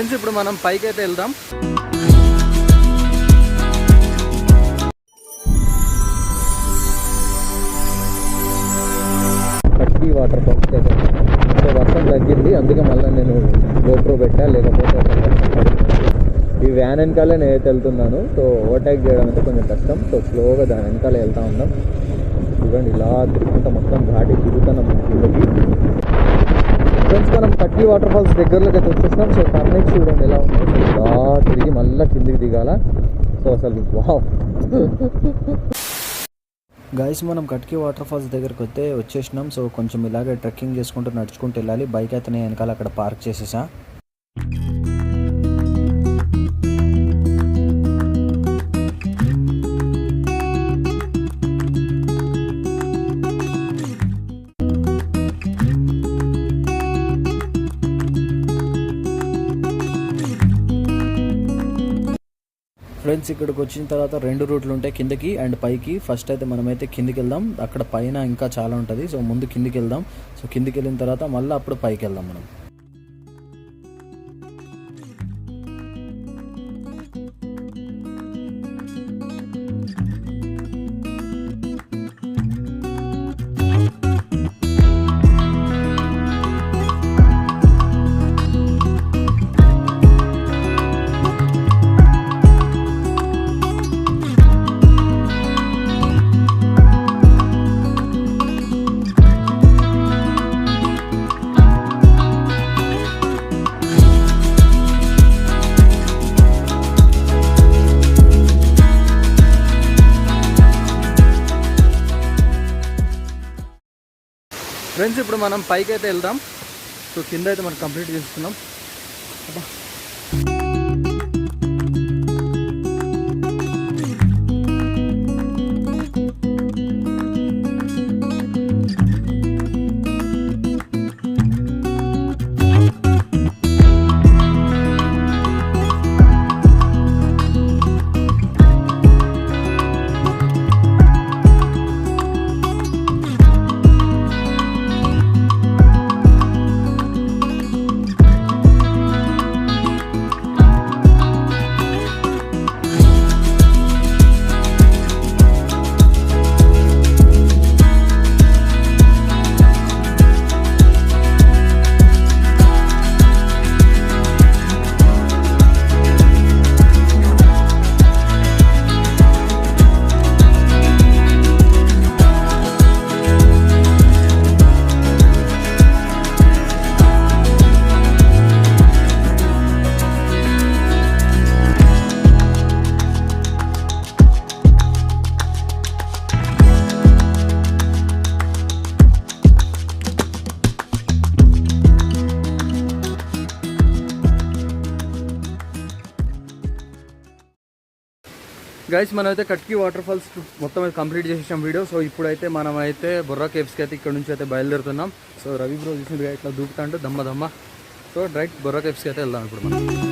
Friends ఇప్పుడు మనం పైకి అయితే వెళ్దాం. కట్కి వాటర్ పంప్ సో వర్షం తగ్గింది అందుకే మళ్ళీ నేను గోప్రో పెట్టా లేకపోతే ఈ వ్యాన్ వెనకాలే నేనైతే వెళ్తున్నాను. సో ఓవర్టేక్ చేయడం అయితే కొంచెం కష్టం. సో స్లోగా దాని వెనకాల వెళ్తా ఉన్నాం. చూడండి ఇలా తిరుగుతా మొత్తం ఘాటి తిరుగుతున్నాం కిందకి. ఫ్రెండ్స్ మనం కట్టి వాటర్ ఫాల్స్ దగ్గరలోకి అయితే వచ్చేసినాం సో టర్నింగ్ చూడండి ఎలా ఉందో. ఇలా తిరిగి మళ్ళీ కిందికి దిగాల. సో అసలు వావ్ గైస్ మనం కట్కి వాటర్ ఫాల్స్ దగ్గరికి వస్తే వచ్చేసినాం. సో కొంచెం ఇలాగే ట్రెక్కింగ్ చేసుకుంటూ నడుచుకుంటూ వెళ్ళాలి. బైక్ అయితే నేను వెనకాల అక్కడ పార్క్ చేసేసా. ఫ్రెండ్స్ ఇక్కడికి వచ్చిన తర్వాత రెండు రూట్లు ఉంటాయి కిందకి అండ్ పైకి. ఫస్ట్ అయితే మనమైతే కిందికి వెళ్దాం. అక్కడ పైన ఇంకా చాలా ఉంటుంది. సో ముందు కిందికి వెళ్దాం. సో కిందికి వెళ్ళిన తర్వాత మళ్ళీ అప్పుడు పైకి వెళ్దాం మనం. ఫ్రెండ్స్ ఇప్పుడు మనం పైకి అయితే వెళ్దాం సో కింద అయితే మనం కంప్లీట్ చేసుకున్నాం అబ్బా. గైస్ మనమైతే కట్కి వాటర్ ఫాల్స్ మొత్తం అయితే కంప్లీట్ చేసేసాం వీడియో సో ఇప్పుడైతే మనం అయితే బొర్రా కేవ్స్కి అయితే ఇక్కడ నుంచి అయితే బయలుదేరుతున్నాం. సో రవి బ్రో చూసిన ఇట్లా దూకుతా అంటే దమ్మ దమ్మ. సో డైరెక్ట్ బొర్రా కేవ్స్కి అయితే వెళ్దాం ఇప్పుడు మనం.